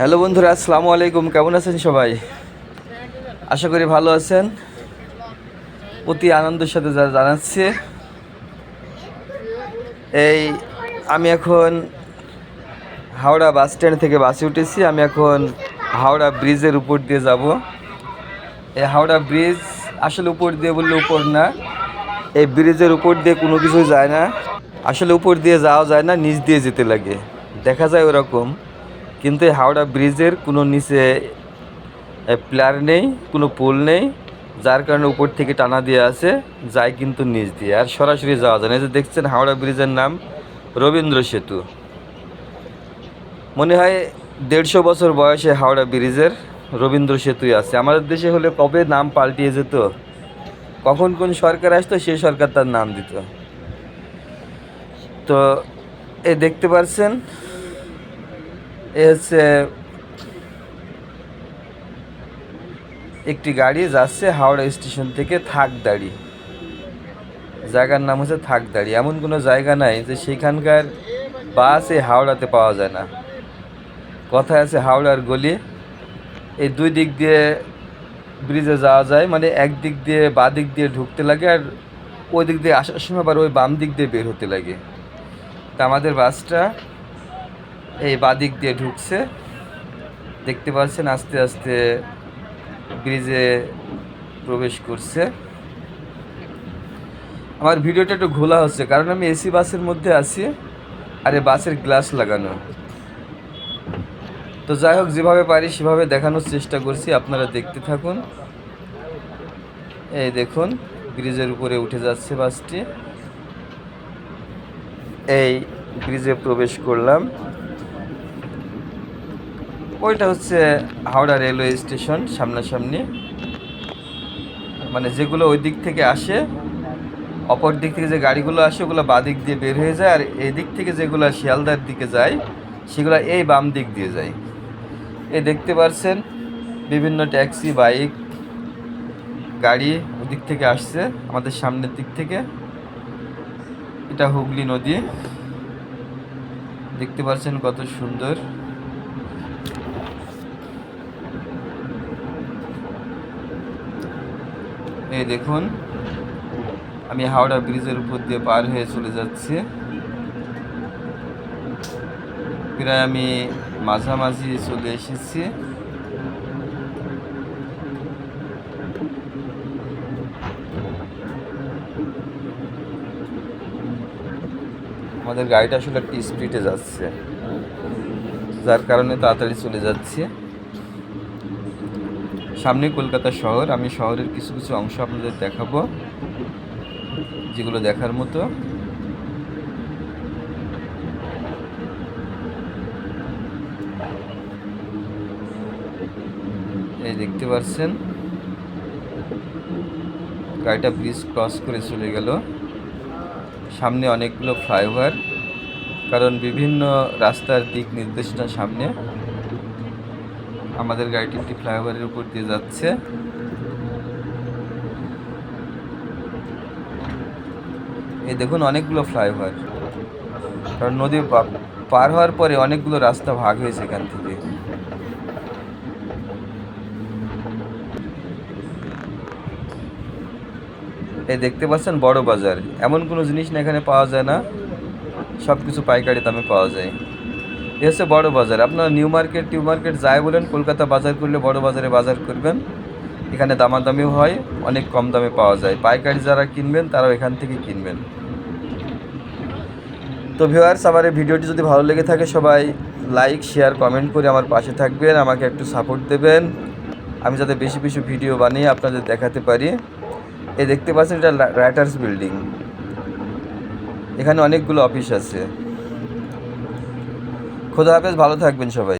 Hello বন্ধুরা, আসসালামু আলাইকুম। কেমন আছেন সবাই? আশা করি ভালো আছেন। অতি আনন্দের সাথে যা জানাচ্ছি। এই, আমি এখন হাওড়া বাস স্ট্যান্ড থেকে বাসে উঠেছি। আমি এখন হাওড়া ব্রিজের উপর দিয়ে যাব। এই হাওড়া ব্রিজ আসলে উপর দিয়ে বললে উপর না। এই ব্রিজের উপর দিয়ে কোনো কিছু যায় না। আসলে উপর দিয়ে যাওয়া যায় না, নিচ দিয়ে যেতে লাগে। দেখা যায় ওরকম। কিন্তু এই হাওড়া ব্রিজের কোনো নিচে প্লার নেই, কোনো পোল নেই, যার কারণে উপর থেকে টানা দিয়ে আছে, যায় কিন্তু নিচ দিয়ে। আর সরাসরি যাওয়া যায় না। এই যে দেখছেন হাওড়া ব্রিজের নাম রবীন্দ্র সেতু। মনে হয় দেড়শো বছর বয়সে হাওড়া ব্রিজের রবীন্দ্র সেতুই আছে। আমাদের দেশে হলে কবে নাম পাল্টিয়ে যেত? কখন কোন সরকার আসতো, সেই সরকার তার নাম দিত। তো, এ দেখতে পাচ্ছেন এ হচ্ছে একটি গাড়ি যাচ্ছে হাওড়া স্টেশন থেকে থাকদাড়ি। জায়গার নাম হচ্ছে থাকদাড়ি। এমন কোনো জায়গা নাই যে সেখানকার বাস এই হাওড়াতে পাওয়া যায় না। কথায় আছে হাওড়ার গলি। এই দুই দিক দিয়ে ব্রিজে যাওয়া যায় মানে এক দিক দিয়ে বা দিক দিয়ে ঢুকতে লাগে আর ওই দিক দিয়ে আসার সময় আবার ওই বাম দিক দিয়ে বের হতে লাগে। তা আমাদের বাসটা এই বাদিক দিয়ে ঢুকছে। দেখতে পাচ্ছেন আস্তে আস্তে ব্রিজে প্রবেশ করছে। আমার ভিডিওটা একটু ঘোলা হচ্ছে, কারণ আমি এসি বাসের মধ্যে আছি আর এই বাসের গ্লাস লাগানো। তো যাই হোক, যেভাবে পারি সেভাবে দেখানোর চেষ্টা করছি, আপনারা দেখতে থাকুন। এই দেখুন, ব্রিজের উপরে উঠে যাচ্ছে বাসটি। এই ব্রিজে প্রবেশ করলাম। ওইটা হচ্ছে হাওড়া রেলওয়ে স্টেশন, সামনাসামনি। মানে যেগুলো ওই দিক থেকে আসে, অপর দিক থেকে যে গাড়িগুলো আসে, ওগুলো বাঁ দিক দিয়ে বের হয়ে যায়, আর এই দিক থেকে যেগুলো শিয়ালদার দিকে যায়, সেগুলো এই বাম দিক দিয়ে যায়। এই দেখতে পাচ্ছেন বিভিন্ন ট্যাক্সি, বাইক, গাড়ি ওদিক থেকে আসছে, আমাদের সামনের দিক থেকে। এটা হুগলি নদী। দেখতে পাচ্ছেন কত সুন্দর। এই দেখুন, আমি হাওড়া ব্রিজের উপর দিয়ে পার হয়ে চলে যাচ্ছি। প্রায় আমি মাঝামাঝি চলে এসেছি। আমাদের গাড়িটা আসলে একটি স্পিডে যাচ্ছে, যার কারণে তাড়াতাড়ি চলে যাচ্ছে। সামনে কলকাতা শহর, আমি শহরের কিছু কিছু অংশ আপনাদের দেখাবো, যেগুলো দেখার মতো। এই দেখতে পাচ্ছেন, গাড়িটা ব্রিজ ক্রস করে চলে গেল। সামনে অনেকগুলো ফ্লাইওভার কারণ বিভিন্ন রাস্তার দিক নির্দেশনা সামনে। আমাদের গাড়িটি একটি ফ্লাইওভারের উপর দিয়ে যাচ্ছে। এই দেখুন, অনেকগুলো ফ্লাইওভার। কারণ নদী পার হওয়ার পরে অনেকগুলো রাস্তা ভাগ হয়েছে এখান থেকে। এই দেখতে পাচ্ছেন, বড় বাজার। এমন কোনো জিনিস না এখানে পাওয়া যায় না। সব কিছু পাইকারি দামে পাওয়া যায়। এ হচ্ছে বড় বাজার। আপনারা নিউ মার্কেট, টিউ মার্কেট যায় বলেন, কলকাতা বাজার করলে বড় বাজারে বাজার করবেন। এখানে দামাদামিও হয়, অনেক কম দামে পাওয়া যায়। পাইকারি যারা কিনবেন, তারাও এখান থেকে কিনবেন। তো ভিউয়ার্স আমার এই ভিডিওটি যদি ভালো লেগে থাকে, সবাই লাইক শেয়ার কমেন্ট করে আমার পাশে থাকবেন, আমাকে একটু সাপোর্ট দেবেন। আমি যাতে বেশি বেশি ভিডিও বানিয়ে আপনাদের দেখাতে পারি। এই দেখতে পাচ্ছেন, এটা রাইটার্স বিল্ডিং এখানে অনেকগুলো অফিস আছে। খোদা হাফেজ ভালো থাকবেন সবাই।